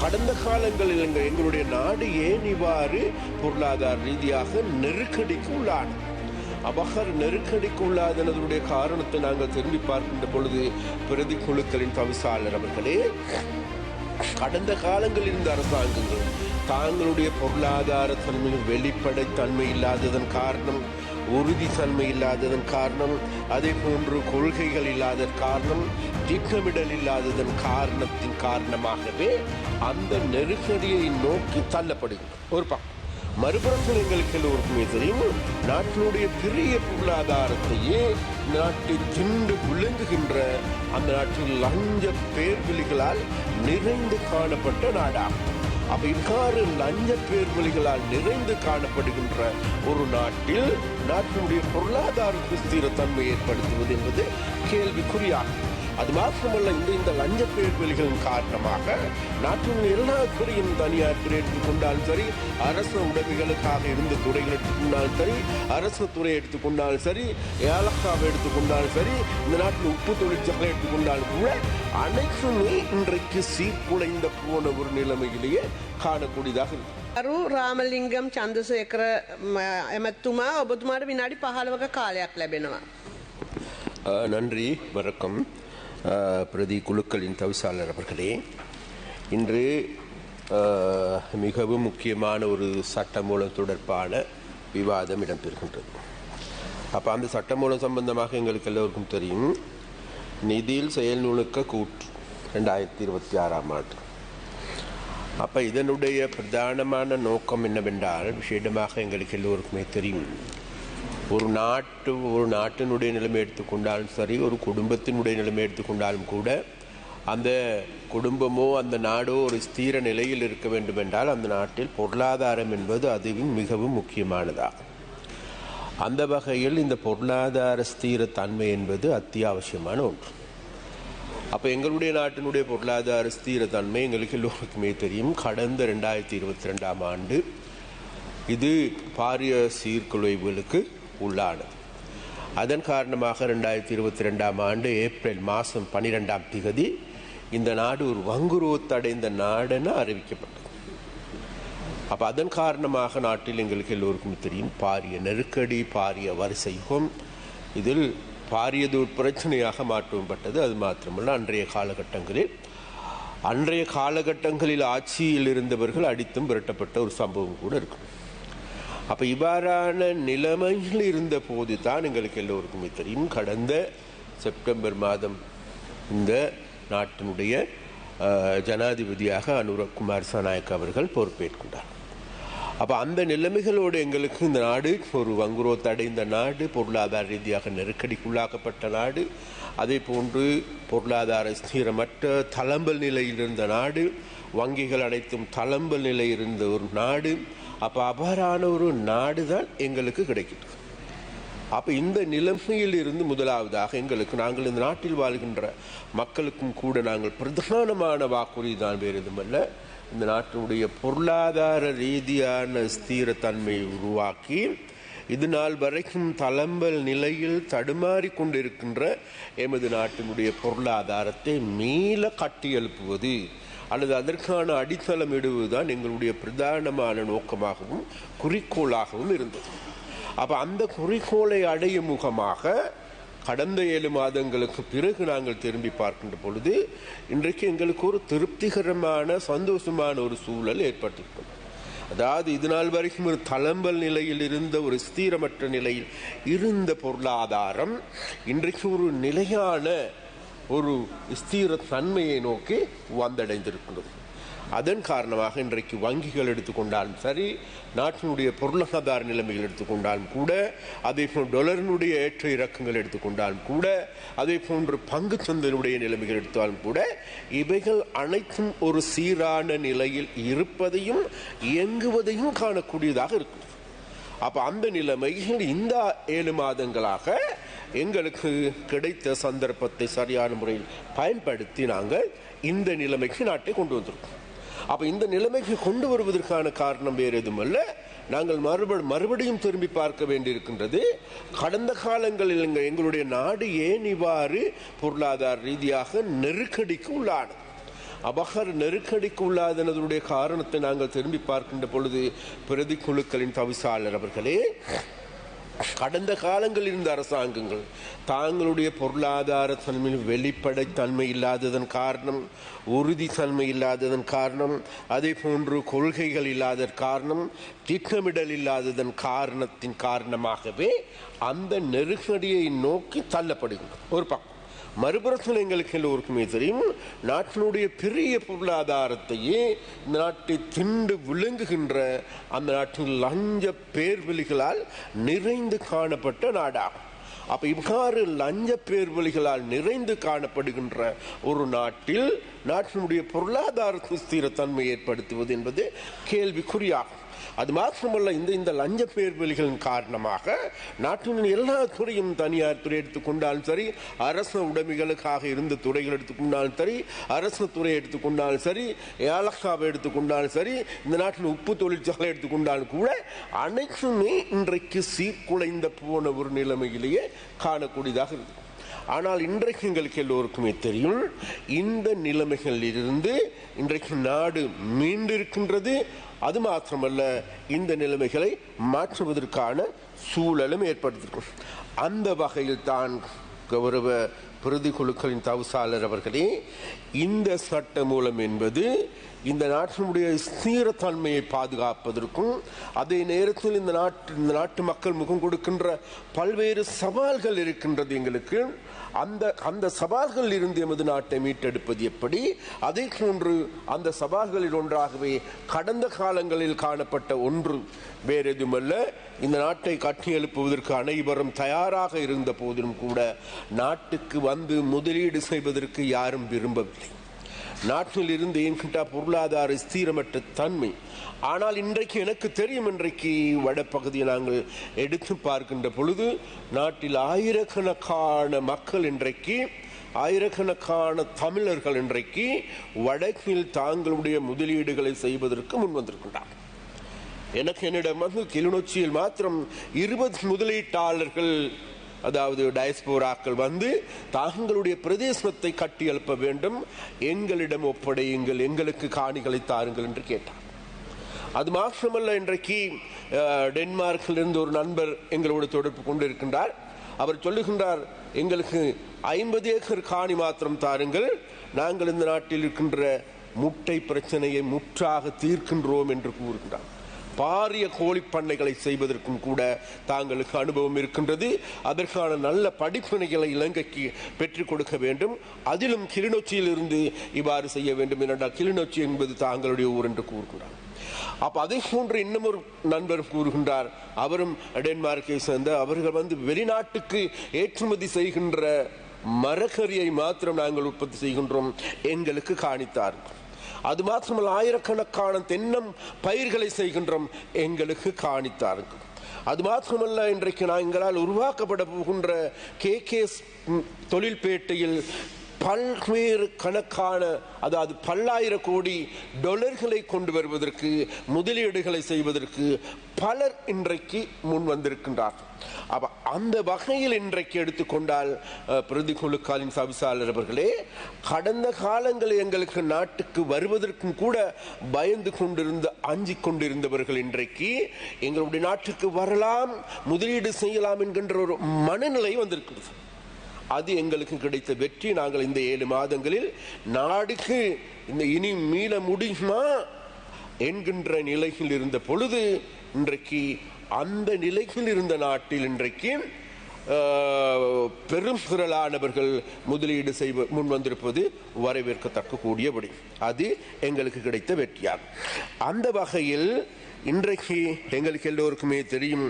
கடந்த காலங்களில் எங்கள் எங்களுடைய நாடு ஏன் இவ்வாறு பொருளாதார ரீதியாக நெருக்கடிக்கு உள்ளானது? அபகர் நெருக்கடிக்கு உள்ளாதனதுடைய காரணத்தை நாங்கள் திரும்பி பார்க்கின்ற பொழுது பிரதி குழுக்களின் தவிசாளர் அவர்களே கடந்த காலங்களில் இருந்த அரசாங்கங்கள் தாங்களுடைய பொருளாதார தன்மையில் வெளிப்படைத்தன்மை இல்லாததன் காரணம் உறுதித்தன்மை இல்லாததன் காரணம் அதே போன்று கொள்கைகள் இல்லாததன் காரணம் திட்டமிடல் இல்லாததன் காரணத்தின் காரணமாகவே அந்த நெருக்கடியை நோக்கி தள்ளப்படுகிறது. ஒரு பக்கம் மறுபுறத்தில் எங்களுக்கு எல்லோருக்குமே தெரியும் நாட்டினுடைய பெரிய பொருளாதாரத்தையே நாட்டை திண்டு விழுங்குகின்ற அந்த நாட்டில் லஞ்ச பேர்விழிகளால் நிறைந்து காணப்பட்ட நாடாகும். அப்ப இவ்வாறு லஞ்ச பேர்வழிகளால் நிறைந்து காணப்படுகின்ற ஒரு நாட்டில் நாட்டினுடைய பொருளாதாரத்துக்கு ஸ்திரத்தன்மை ஏற்படுத்துவது என்பது கேள்விக்குறியாகும். அது மாத்திரமல்ல இந்த இந்த லஞ்ச பேர்வெளிகளின் காரணமாக நாட்டின் எல்லா துறையும் தனியார் துறை எடுத்துக்கொண்டாலும் சரி அரசு உடைமைகளுக்காக இருந்த துறைகள் எடுத்துக்கொண்டாலும் சரி அரசு துறை எடுத்துக்கொண்டாலும் சரி ஏலக்காவை எடுத்துக்கொண்டாலும் சரி இந்த நாட்டில் உப்பு தொழிற்சாலை எடுத்துக்கொண்டாலும் கூட அனைத்துமே இன்றைக்கு சீர்குலைந்த போன ஒரு நிலைமையிலேயே காணக்கூடியதாக இருக்கு අරු රාමලිංගම් චන්දසයකර එමැත්තුමා ඔබතුමාට විනාඩි පහළවක කාලයක් ලැබෙනවා. அஹ், நன்றி வணக்கம் அஹ், பிரதி குழுக்களின் தவிசாளர் அவர்களே இன்று மிகவும் முக்கியமான ஒரு சட்டமூலம் தொடர்பான விவாதம் இடம்பெறுகின்றது. அப்போ அந்த சட்டமூலம் சம்பந்தமாக எங்களுக்கு எல்லோருக்கும் தெரியும் நிதியில் செயல் நுணுக்க கூற்று ரெண்டாயிரத்தி இருபத்தி ஆறாம் ஆண்டு. அப்போ இதனுடைய பிரதானமான நோக்கம் என்னவென்றால் விஷேடமாக எங்களுக்கு எல்லோருக்குமே தெரியும் ஒரு நாட்டு ஒரு நாட்டினுடைய நிலைமை எடுத்துக்கொண்டாலும் சரி ஒரு குடும்பத்தினுடைய நிலைமை எடுத்துக்கொண்டாலும் கூட அந்த குடும்பமோ அந்த நாடோ ஒரு ஸ்தீர நிலையில் இருக்க வேண்டும் என்றால் அந்த நாட்டில் பொருளாதாரம் என்பது அதுவும் மிகவும் முக்கியமானதா. அந்த வகையில் இந்த பொருளாதார ஸ்தீரத்தன்மை தன்மை என்பது அத்தியாவசியமான ஒன்று. அப்போ எங்களுடைய நாட்டினுடைய பொருளாதார ஸ்தீரத்தன்மை தன்மை எங்களுக்கு எல்லோருக்குமே தெரியும். கடந்த ரெண்டாயிரத்தி இருபத்தி ரெண்டாம் ஆண்டு இது பாரிய சீர்குலைவுகளுக்கு உள்ளானது. அதன் காரணமாக ரெண்டாயிரத்தி இருபத்தி ரெண்டாம் ஆண்டு ஏப்ரல் மாதம் பன்னிரெண்டாம் திகதி இந்த நாடு ஒரு வங்குருவத்தடைந்த நாடுன்னு அறிவிக்கப்பட்டது. அப்போ அதன் காரணமாக நாட்டில் எங்களுக்கு எல்லோருக்கும் தெரியும் பாரிய நெருக்கடி பாரிய வரிசை யுகம் இதில் பாரியது ஒரு பிரச்சனையாக மாற்றப்பட்டது. அது மாத்திரமல்ல அன்றைய காலகட்டங்களில் அன்றைய காலகட்டங்களில் ஆட்சியில் இருந்தவர்கள் அடித்தும் விரட்டப்பட்ட ஒரு சம்பவம் கூட இருக்கும். அப்போ இவ்வாறான நிலைமையில் இருந்த போது தான் எங்களுக்கு எல்லோருக்குமே தெரியும். கடந்த செப்டம்பர் மாதம் இந்த நாட்டினுடைய ஜனாதிபதியாக ஜனாதிபதியாக அனுரகுமார் சனாயக் அவர்கள் பொறுப்பேற்கின்றார். அப்போ அந்த நிலைமைகளோடு எங்களுக்கு இந்த நாடு ஒரு வங்குரோத்தடைந்த நாடு பொருளாதார ரீதியாக நெருக்கடிக்குள்ளாக்கப்பட்ட நாடு அதே போன்று பொருளாதார ஸ்திரமற்ற தளம்பல் நிலையில் இருந்த நாடு வங்கிகள் அனைத்தும் தளம்பல் நிலை இருந்த ஒரு நாடு அப்போ அபாரான ஒரு நாடு தான் எங்களுக்கு கிடைக்கின்றது அப்போ இந்த நிலைமையில் இருந்து முதலாவதாக எங்களுக்கு நாங்கள் இந்த நாட்டில் வாழ்கின்ற மக்களுக்கும் கூட நாங்கள் பிரதானமான வாக்குறுதி தான் வேறு எதுவுமல்ல. இந்த நாட்டினுடைய பொருளாதார ரீதியான ஸ்திரத்தன்மையை உருவாக்கி இது நாள் வரைக்கும் தளம்பல் நிலையில் தடுமாறி கொண்டிருக்கின்ற எமது நாட்டினுடைய பொருளாதாரத்தை மீள கட்டியெழுப்புவது அல்லது அதற்கான அடித்தளம் இடுவதுதான் எங்களுடைய பிரதானமான நோக்கமாகவும் குறிக்கோளாகவும் இருந்தது. அப்போ அந்த குறிக்கோளை அடையும் முகமாக கடந்த ஏழு மாதங்களுக்கு பிறகு நாங்கள் திரும்பி பார்க்கின்ற பொழுது இன்றைக்கு எங்களுக்கு ஒரு திருப்திகரமான சந்தோஷமான ஒரு சூழல் ஏற்பட்டிருக்கிறது. அதாவது இது நாள் வரைக்கும் ஒரு தளம்பல் நிலையில் இருந்த ஒரு ஸ்தீரமற்ற நிலையில் இருந்த பொருளாதாரம் இன்றைக்கு ஒரு நிலையான ஒரு ஸ்தீர தன்மையை நோக்கி வந்தடைந்திருக்கின்றது அதன் காரணமாக இன்றைக்கு வங்கிகள் எடுத்துக்கொண்டாலும் சரி நாட்டினுடைய பொருளாதார நிலைமைகள் எடுத்துக்கொண்டாலும் கூட அதே போன்று டொலரினுடைய ஏற்ற இறக்கங்கள் எடுத்துக்கொண்டாலும் கூட அதே போன்று பங்கு சந்தையினுடைய நிலைமைகள் எடுத்தாலும் கூட இவைகள் அனைத்தும் ஒரு சீரான நிலையில் இருப்பதையும் இயங்குவதையும் காணக்கூடியதாக இருக்கும் அப்போ அந்த நிலைமையில் இந்த ஏழு மாதங்களாக எங்களுக்கு கிடைத்த சந்தர்ப்பத்தை சரியான முறையில் பயன்படுத்தி நாங்கள் இந்த நிலைமைக்கு நாட்டை கொண்டு வந்திருக்கோம். அப்போ இந்த நிலைமைக்கு கொண்டு வருவதற்கான காரணம் வேறு எதுவுமல்ல. நாங்கள் மறுபடி மறுபடியும் திரும்பி பார்க்க வேண்டியிருக்கின்றது கடந்த காலங்களில் எங்களுடைய நாடு ஏன் இவ்வாறு பொருளாதார ரீதியாக நெருக்கடிக்கு உள்ளானது? அபகர் நெருக்கடிக்கு உள்ளாதனதுடைய காரணத்தை நாங்கள் திரும்பி பார்க்கின்ற பொழுது பிரதி குழுக்களின் தவிசாளர் அவர்களே கடந்த காலங்களில் இருந்த அரசாங்கங்கள் தாங்களுடைய பொருளாதார தன்மையில் வெளிப்படைத்தன்மை இல்லாததன் காரணம் உறுதித்தன்மை இல்லாததன் காரணம் அதே போன்று கொள்கைகள் இல்லாத காரணம் திட்டமிடல் இல்லாததன் காரணத்தின் காரணமாகவே அந்த நெருக்கடியை நோக்கி தள்ளப்படுகின்றோம் ஒரு பக்கம். மறுபுறத்தில் எங்களுக்கு எல்லோருக்குமே தெரியும் நாட்டினுடைய பெரிய பொருளாதாரத்தையே இந்த நாட்டை திண்டு விழுங்குகின்ற அந்த நாட்டின் லஞ்ச பேர்வெளிகளால் நிறைந்து காணப்பட்ட நாடாகும். அப்போ இவ்வாறு லஞ்ச பேர்வழிகளால் நிறைந்து காணப்படுகின்ற ஒரு நாட்டில் நாட்டினுடைய பொருளாதார ஸ்திரத்தன்மை ஏற்படுத்துவது என்பது கேள்விக்குறியாகும். அது மாத்திரமல்ல இந்த இந்த லஞ்ச பேர்வெளிகளின் காரணமாக நாட்டின் எல்லா துறையும் தனியார் துறை எடுத்துக்கொண்டாலும் சரி அரசு உடைமைகளுக்காக இருந்த துறைகள் எடுத்துக்கொண்டாலும் சரி அரசு துறை எடுத்துக்கொண்டாலும் சரி ஏலக்காவை எடுத்துக்கொண்டாலும் சரி இந்த நாட்டின் உப்பு தொழிற்சாலை எடுத்துக்கொண்டாலும் கூட அனைத்துமே இன்றைக்கு சீர்குலைந்த போன ஒரு நிலைமையிலேயே காணக்கூடியதாக இருக்கு ஆனால் இன்றைக்கு எங்களுக்கு எல்லோருக்குமே தெரியும் இந்த நிலைமைகளில் இருந்து இன்றைக்கு நாடு மீண்டிருக்கின்றது அது மாத்திரமல்ல இந்த நிலைமைகளை மாற்றுவதற்கான சூழலும் ஏற்படுத்திருக்கும். அந்த வகையில் தான் கௌரவ பிரதி குழுக்களின் தவிசாளர் அவர்களே இந்த சட்ட மூலம் என்பது இந்த நாட்டினுடைய ஸ்தீரத்தன்மையை பாதுகாப்பதற்கும் அதே நேரத்தில் இந்த நாட்டு இந்த நாட்டு மக்கள் முகம் கொடுக்கின்ற பல்வேறு சவால்கள் இருக்கின்றது எங்களுக்கு. அந்த அந்த சவால்களில் இருந்து எமது நாட்டை மீட்டெடுப்பது எப்படி? அதே போன்று அந்த சவால்களில் ஒன்றாகவே கடந்த காலங்களில் காணப்பட்ட ஒன்று. வேறு எதுவுமல்ல இந்த நாட்டை கட்டி எழுப்புவதற்கு அனைவரும் தயாராக இருந்த போதிலும் கூட நாட்டுக்கு வந்து முதலீடு செய்வதற்கு யாரும் விரும்பவில்லை. நாட்டில் இருந்து என்கிட்ட பொருளாதார ஸ்தீரமற்ற தன்மை. ஆனால் இன்றைக்கு எனக்கு தெரியும் இன்றைக்கு வடப்பகுதியை நாங்கள் எடுத்து பார்க்கின்ற பொழுது நாட்டில் ஆயிரக்கணக்கான மக்கள் இன்றைக்கு ஆயிரக்கணக்கான தமிழர்கள் இன்றைக்கு வடக்கில் தாங்களுடைய முதலீடுகளை செய்வதற்கு முன் வந்திருக்கின்றார் எனக்கு என்னிடம் வந்து கிளிநொச்சியில் மாத்திரம் இருபது முதலீட்டாளர்கள் அதாவது டயஸ்போராக்கள் வந்து தாங்களுடைய பிரதேசத்தை கட்டி எழுப்ப வேண்டும். எங்களிடம் ஒப்படையுங்கள் எங்களுக்கு காணிகளை தாருங்கள் என்று கேட்டார். அது மாத்திரமல்ல இன்றைக்கு டென்மார்க்கில் இருந்து ஒரு நண்பர் எங்களோடு தொடர்பு கொண்டிருக்கின்றார். அவர் சொல்லுகின்றார் எங்களுக்கு ஐம்பது ஏக்கர் காணி மாத்திரம் தாருங்கள். நாங்கள் இந்த நாட்டில் இருக்கின்ற முட்டை பிரச்சனையை முற்றாக தீர்க்கின்றோம் என்று கூறுகின்றார். பாரிய கோழி பண்ணைகளை செய்வதற்கும் கூட தாங்களுக்கு அனுபவம் இருக்கின்றது. அதற்கான நல்ல படிப்பினைகளை இலங்கைக்கு பெற்றுக் கொடுக்க வேண்டும். அதிலும் கிளிநொச்சியில் இருந்து இவ்வாறு செய்ய வேண்டும் என்றால் கிளிநொச்சி என்பது தாங்களுடைய ஊர் என்று கூறுகிறார். அப்ப அதை போன்று இன்னும் ஒரு நண்பர் கூறுகின்றார். அவரும் டென்மார்க்கை சேர்ந்த அவர்கள் வந்து வெளிநாட்டுக்கு ஏற்றுமதி செய்கின்ற மரக்கறியை மாத்திரம் நாங்கள் உற்பத்தி செய்கின்றோம் எங்களுக்கு காணித்தார்கள் அது மாத்திரமல்ல ஆயிரக்கணக்கான தென்னம் பயிர்களை செய்கின்றோம் எங்களுக்கு காணித்தார்கள். அது மாத்திரமல்ல இன்றைக்கு நான் எங்களால் உருவாக்கப்பட போகின்ற கே கே தொழில்பேட்டையில் பல்வேறு கணக்கான அதாவது பல்லாயிர கோடி டொலர்களை கொண்டு வருவதற்கு முதலீடுகளை செய்வதற்கு பலர் இன்றைக்கு முன் வந்திருக்கின்றார்கள். அப்ப அந்த வகையில் இன்றைக்கு எடுத்துக்கொண்டால் பிரதி குழுக்காலின் சவிசாளர் அவர்களே கடந்த காலங்களில் எங்களுக்கு நாட்டுக்கு வருவதற்கும் கூட பயந்து கொண்டிருந்த அஞ்சி கொண்டிருந்தவர்கள் இன்றைக்கு எங்களுடைய நாட்டுக்கு வரலாம் முதலீடு செய்யலாம் என்கின்ற ஒரு மனநிலை வந்திருக்கிறது. அது எங்களுக்கு கிடைத்த வெற்றி. நாங்கள் இந்த ஏழு மாதங்களில் நாடுக்கு இந்த இனி மீள முடியுமா என்கின்ற நிலையில் இருந்த பொழுது இன்றைக்கு அந்த நிலையில் இருந்த நாட்டில் இன்றைக்கு பெரும் திரளானவர்கள் முதலீடு செய்வ முன் வந்திருப்பது வரவேற்கத்தக்க கூடியபடி அது எங்களுக்கு கிடைத்த வெற்றியாகும். அந்த வகையில் இன்றைக்கு எங்களுக்கு எல்லோருக்குமே தெரியும்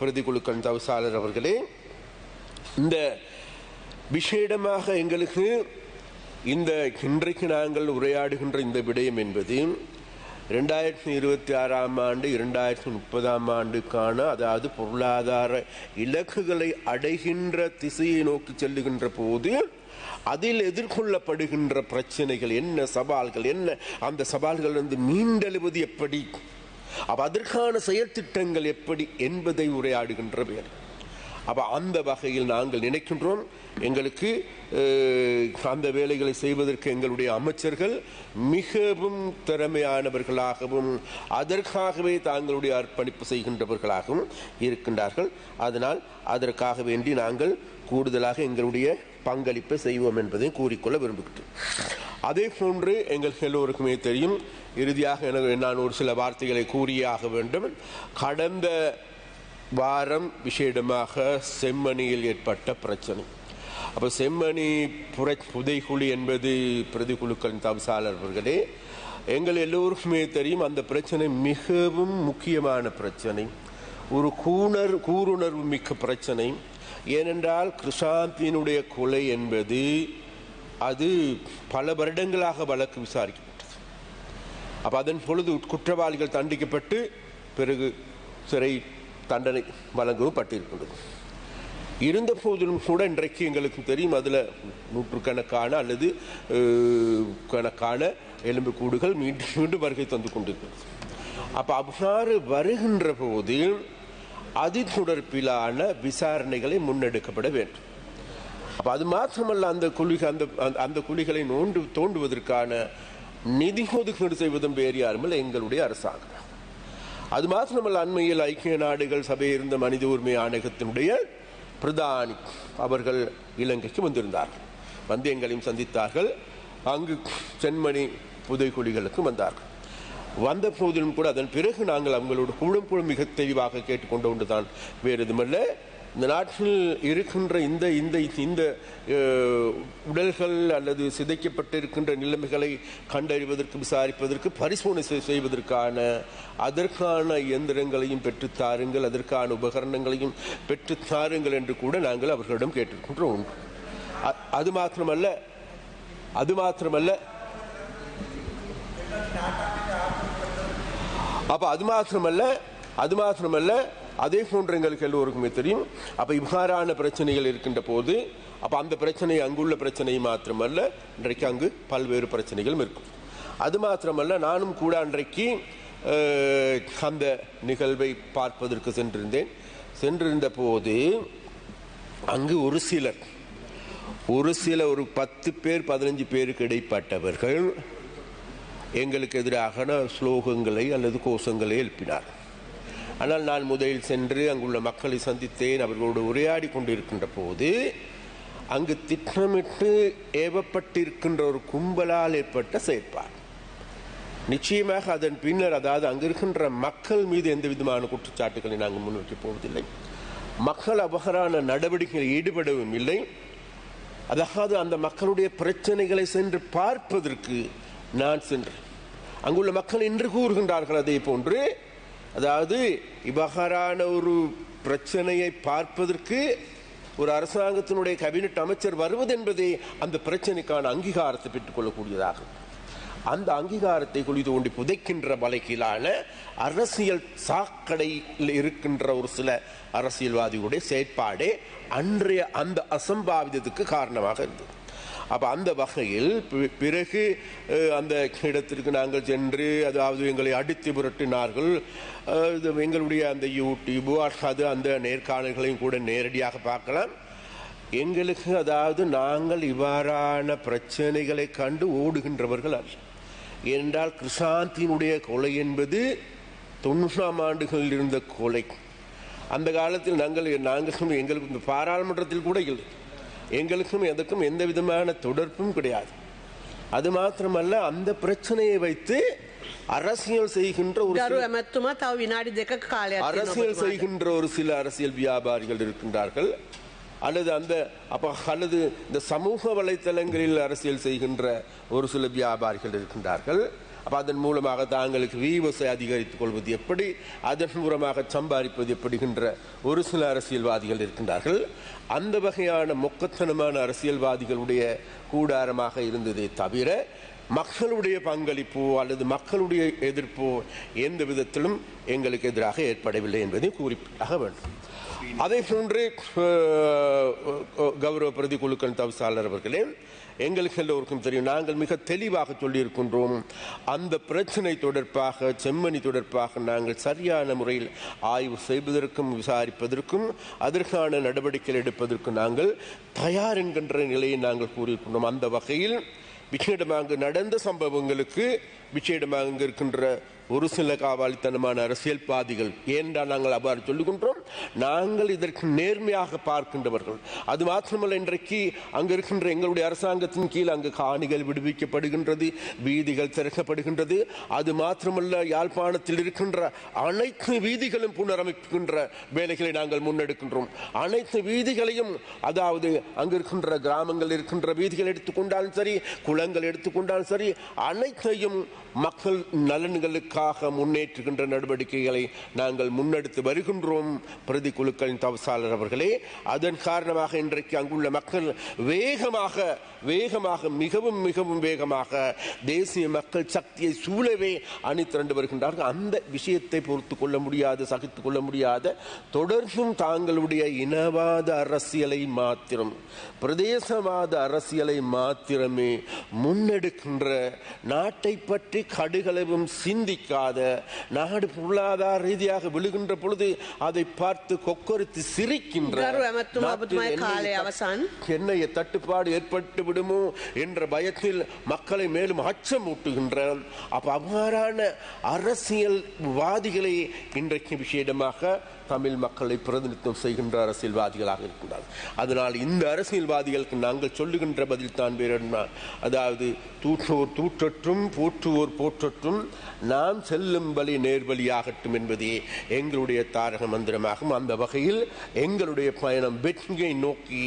பிரதிகுழுக்கள் தவசாளர் அவர்களே இந்த விசேடமாக எங்களுக்கு இந்த இன்றைக்கு நாங்கள் உரையாடுகின்ற இந்த விடயம் என்பது ரெண்டாயிரத்தி இருபத்தி ஆறாம் ஆண்டு இரண்டாயிரத்தி முப்பதாம் ஆண்டுக்கான அதாவது பொருளாதார இலக்குகளை அடைகின்ற திசையை நோக்கி செல்லுகின்ற போது அதில் எதிர்கொள்ளப்படுகின்ற பிரச்சனைகள் என்ன சவால்கள் என்ன அந்த சவால்கள் வந்து மீண்டெழுவது எப்படி அப்ப அதற்கான செயற்திட்டங்கள் எப்படி என்பதை உரையாடுகின்ற வேலை. அப்போ அந்த வகையில் நாங்கள் நினைக்கின்றோம். எங்களுக்கு அந்த வேலைகளை செய்வதற்கு எங்களுடைய அமைச்சர்கள் மிகவும் திறமையானவர்களாகவும் அதற்காகவே தாங்களுடைய அர்ப்பணிப்பு செய்கின்றவர்களாகவும் இருக்கின்றார்கள். அதனால் அதற்காக வேண்டி நாங்கள் கூடுதலாக எங்களுடைய பங்களிப்பை செய்வோம் என்பதை கூறிக்கொள்ள விரும்புகிறேன் அதே போன்று எங்கள் எல்லோருக்குமே தெரியும் இறுதியாக எனக்கு நான் ஒரு சில வார்த்தைகளை கூறியாக வேண்டும். கடந்த வாரம் விசேடமாக செம்மணியில் ஏற்பட்ட பிரச்சனை. அப்போ செம்மணி புர புதைக்குழி என்பது பிரதிக்குழுக்களின் தவசாளர்களே எங்கள் எல்லோருக்குமே தெரியும் அந்த பிரச்சனை மிகவும் முக்கியமான பிரச்சனை. ஒரு கூணர் கூறுணர்வு மிக்க பிரச்சனை. ஏனென்றால் கிருஷாந்தினுடைய கொலை என்பது அது பல வருடங்களாக வழக்கு விசாரிக்கப்பட்டது. அப்போ அதன் பொழுது குற்றவாளிகள் தண்டிக்கப்பட்டு பிறகு சிறை தண்டனை வழங்கவும் பட்டிருக்கின்றது இருந்த போதிலும் கூட இன்றைக்கு எங்களுக்கு தெரியும் அதில் நூற்றுக்கணக்கான அல்லது கணக்கான எலும்புக்கூடுகள் மீண்டும் மீண்டும் வருகை தந்து கொண்டிருக்கிறது. அப்போ அவ்வாறு வருகின்ற போது அது தொடர்பிலான விசாரணைகளை முன்னெடுக்கப்பட வேண்டும். அப்போ அது மாத்திரமல்ல அந்த குழிகள் அந்த அந்த- அந்த குழிகளை நோண்டு தோண்டுவதற்கான நிதி ஒதுக்கீடு செய்வதும் வேறு யாருமில்லை எங்களுடைய அரசாங்கம். அது மாத்திரமல்ல அண்மையில் ஐக்கிய நாடுகள் சபை இருந்த மனித உரிமை ஆணையத்தினுடைய பிரதானி அவர்கள் இலங்கைக்கு வந்திருந்தார்கள். வந்து எங்களையும் சந்தித்தார்கள். அங்கு சென்மணி புதைக்குழிகளுக்கு வந்தார்கள். வந்த போதிலும் கூட அதன் பிறகு நாங்கள் அவங்களோட குழும்புழு மிக தெளிவாக கேட்டுக்கொண்டு ஒன்றுதான். வேறு எதுமல்ல இந்த நாட்டில் இருக்கின்ற இந்த இந்த இந்த உடல்கள் அல்லது சிதைக்கப்பட்டிருக்கின்ற நிலைமைகளை கண்டறிவதற்கு விசாரிப்பதற்கு பரிசோதனை செய்வதற்கான அதற்கான இயந்திரங்களையும் பெற்றுத்தாருங்கள் அதற்கான உபகரணங்களையும் பெற்றுத் தாருங்கள் என்று கூட நாங்கள் அவர்களிடம் கேட்டிருக்கின்ற ஒன்று அ- அது மாத்திரமல்ல அது மாத்திரமல்ல அப்போ அது மாத்திரமல்ல அது மாத்திரமல்ல அதே போன்று எங்களுக்கு எல்லோருக்குமே தெரியும். அப்போ இவ்வாறான பிரச்சனைகள் இருக்கின்ற போது அப்போ அந்த பிரச்சனை அங்குள்ள பிரச்சனை மாத்திரமல்ல இன்றைக்கு அங்கு பல்வேறு பிரச்சனைகளும் இருக்கும். அது மாத்திரமல்ல நானும் கூட அன்றைக்கு அந்த நிகழ்வை பார்ப்பதற்கு சென்றிருந்தேன். சென்றிருந்த போது அங்கு ஒரு சிலர் ஒரு சில ஒரு பத்து பேர் பதினஞ்சு பேருக்கு இடைப்பட்டவர்கள் எங்களுக்கு எதிராக ஸ்லோகங்களை அல்லது கோஷங்களை எழுப்பினார் ஆனால் நான் முதலில் சென்று அங்குள்ள மக்களை சந்தித்தேன். அவர்களோடு உரையாடி கொண்டிருக்கின்ற போது அங்கு திட்டமிட்டு ஏவப்பட்டிருக்கின்ற ஒரு கும்பலால் ஏற்பட்ட செயற்பாடு. நிச்சயமாக அதன் பின்னர் அதாவது அங்கு இருக்கின்ற மக்கள் மீது எந்த விதமான குற்றச்சாட்டுகளை நாங்கள் முன்வைக்கப் போவதில்லை. மக்கள் அபகரான நடவடிக்கைகளில் ஈடுபடவும் இல்லை. அதாவது அந்த மக்களுடைய பிரச்சனைகளை சென்று பார்ப்பதற்கு நான் சென்று அங்குள்ள மக்கள் இன்று கூறுகின்றார்கள் அதே போன்று அதாவது இவ்வகாரான ஒரு பிரச்சனையை பார்ப்பதற்கு ஒரு அரசாங்கத்தினுடைய கேபினட் அமைச்சர் வருவது என்பதே அந்த பிரச்சனைக்கான அங்கீகாரத்தை பெற்றுக்கொள்ளக்கூடியதாகும் அந்த அங்கீகாரத்தை குளித்து கொண்டு புதைக்கின்ற வழக்கிலான அரசியல் சாக்கடையில் இருக்கின்ற ஒரு சில அரசியல்வாதிகளுடைய செயற்பாடே அன்றைய அந்த அசம்பாவிதத்துக்கு காரணமாக இருந்தது. அப்போ அந்த வகையில் பிறகு அந்த இடத்திற்கு நாங்கள் சென்று அதாவது எங்களை அடித்து புரட்டினார்கள். இது எங்களுடைய அந்த யூடியூப் அது அந்த நேர்காணல்களையும் கூட நேரடியாக பார்க்கலாம். எங்களுக்கு அதாவது நாங்கள் இவ்வாறான பிரச்சனைகளை கண்டு ஓடுகின்றவர்கள் அல்ல. என்றால் கிருஷாந்தினுடைய கொலை என்பது தொண்ணூறாம் ஆண்டுகளில் இருந்த கொலை. அந்த காலத்தில் நாங்கள் நாங்கள் எங்களுக்கு இந்த பாராளுமன்றத்தில் கூட இல்லை. எங்களுக்கும் எதுக்கும் எந்த விதமான தொடர்பும் கிடையாது. அது மாத்திரமல்ல அந்த பிரச்சனையை வைத்து அரசியல் செய்கின்ற ஒரு அரசியல் செய்கின்ற ஒரு சில அரசியல் வியாபாரிகள் இருக்கின்றார்கள். அல்லது அந்த அப்போ அல்லது இந்த சமூக வலைத்தளங்களில் அரசியல் செய்கின்ற ஒரு சில வியாபாரிகள் இருக்கின்றார்கள். அப்போ அதன் மூலமாக தாங்களுக்கு விவசாய அதிகரித்துக் கொள்வது எப்படி? அதன் மூலமாக சம்பாதிப்பது எப்படிகின்ற ஒரு சில அரசியல்வாதிகள் இருக்கின்றார்கள். அந்த வகையான மொக்கத்தனமான அரசியல்வாதிகளுடைய கூடாரமாக இருந்ததே தவிர மக்களுடைய பங்களிப்போ அல்லது மக்களுடைய எதிர்ப்போ எந்த விதத்திலும் எங்களுக்கு எதிராக ஏற்படவில்லை என்பதை குறிப்பிட்டாக வேண்டும். அதை போன்று கௌரவ பிரதி குழுக்கள் தவிசாளர் அவர்களே எங்களுக்கு எல்லோருக்கும் தெரியும் நாங்கள் மிக தெளிவாக சொல்லியிருக்கின்றோம் அந்த பிரச்சனை தொடர்பாக செம்மணி தொடர்பாக நாங்கள் சரியான முறையில் ஆய்வு செய்வதற்கும் விசாரிப்பதற்கும் அதற்கான நடவடிக்கைகள் எடுப்பதற்கும் நாங்கள் தயார் என்கின்ற நிலையை நாங்கள் கூறியிருக்கின்றோம். அந்த வகையில் விசேடமாக நடந்த சம்பவங்களுக்கு விசேடமாக இங்கு இருக்கின்ற ஒரு சில காவாலித்தனமான அரசியல்வாதிகள் ஏனென்றால் நாங்கள் அவ்வாறு சொல்லுகின்றோம்? நாங்கள் இதற்கு நேர்மையாக பார்க்கின்றவர்கள். அது மாத்திரமல்ல இன்றைக்கு அங்கு இருக்கின்ற எங்களுடைய அரசாங்கத்தின் கீழ் அங்கு காணிகள் விடுவிக்கப்படுகின்றது வீதிகள் திறக்கப்படுகின்றது. அது மாத்திரமல்ல யாழ்ப்பாணத்தில் இருக்கின்ற அனைத்து வீதிகளும் புனரமைக்கின்ற வேலைகளை நாங்கள் முன்னெடுக்கின்றோம். அனைத்து வீதிகளையும் அதாவது அங்கு இருக்கின்ற கிராமங்கள் இருக்கின்ற வீதிகள் எடுத்துக்கொண்டாலும் சரி குளங்கள் எடுத்துக்கொண்டாலும் சரி அனைத்தையும் மக்கள் நலன்களுக்காக முன்னேற்றுகின்ற நடவடிக்கைகளை நாங்கள் முன்னெடுத்து வருகின்றோம். பிரதி குழுக்களின் தவசாளர் அவர்களே அதன் காரணமாக இன்றைக்கு அங்குள்ள மக்கள் வேகமாக வேகமாக மிகவும் மிகவும் வேகமாக தேசிய மக்கள் சக்தியை சூழவே அணி திரண்டு வருகின்றார்கள். அந்த விஷயத்தை பொறுத்து கொள்ள முடியாது சகித்து கொள்ள முடியாத. தொடர்ந்தும் தாங்களுடைய இனவாத அரசியலை மாத்திரம் பிரதேசவாத அரசியலை மாத்திரமே முன்னெடுக்கின்ற நாட்டை பற்றி பற்றி கடுகளவும் சிந்திக்காத நாடு பொருளாதார ரீதியாக விழுகின்ற பொழுது அதை பார்த்து கொக்கரித்து சிரிக்கின்ற என்னைய தட்டுப்பாடு ஏற்பட்டு விடுமோ என்ற பயத்தில் மக்களை மேலும் அச்சம் ஊட்டுகின்ற அப்ப அவ்வாறான அரசியல் வாதிகளை இன்றைக்கு விஷயமாக தமிழ் மக்களை பிரதிநிதித்துவம் செய்கின்ற அரசியல்வாதிகளாக இருக்கின்றார் அதனால் இந்த அரசியல்வாதிகளுக்கு நாங்கள் சொல்லுகின்ற பதில் தான் வேறு என்ன? அதாவது தூற்றுவோர் தூற்றற்றும் போற்றுவோர் போற்றற்றும் நாம் செல்லும் வழி நேர்வழியாகட்டும் என்பதே எங்களுடைய தாரக மந்திரமாகும். அந்த வகையில் எங்களுடைய பயணம் வெற்றியை நோக்கி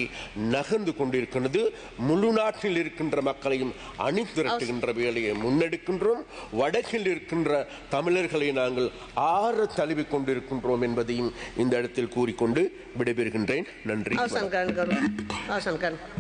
நகர்ந்து கொண்டிருக்கிறது முழு நாட்டில் இருக்கின்ற மக்களையும் அணி திரட்டுகின்ற வேலையை முன்னெடுக்கின்றோம். வடக்கில் இருக்கின்ற தமிழர்களை நாங்கள் ஆற தழுவி கொண்டிருக்கின்றோம் என்பதையும் இந்த இடத்தில் கூறிக்கொண்டு விடைபெறுகின்றேன். நன்றி.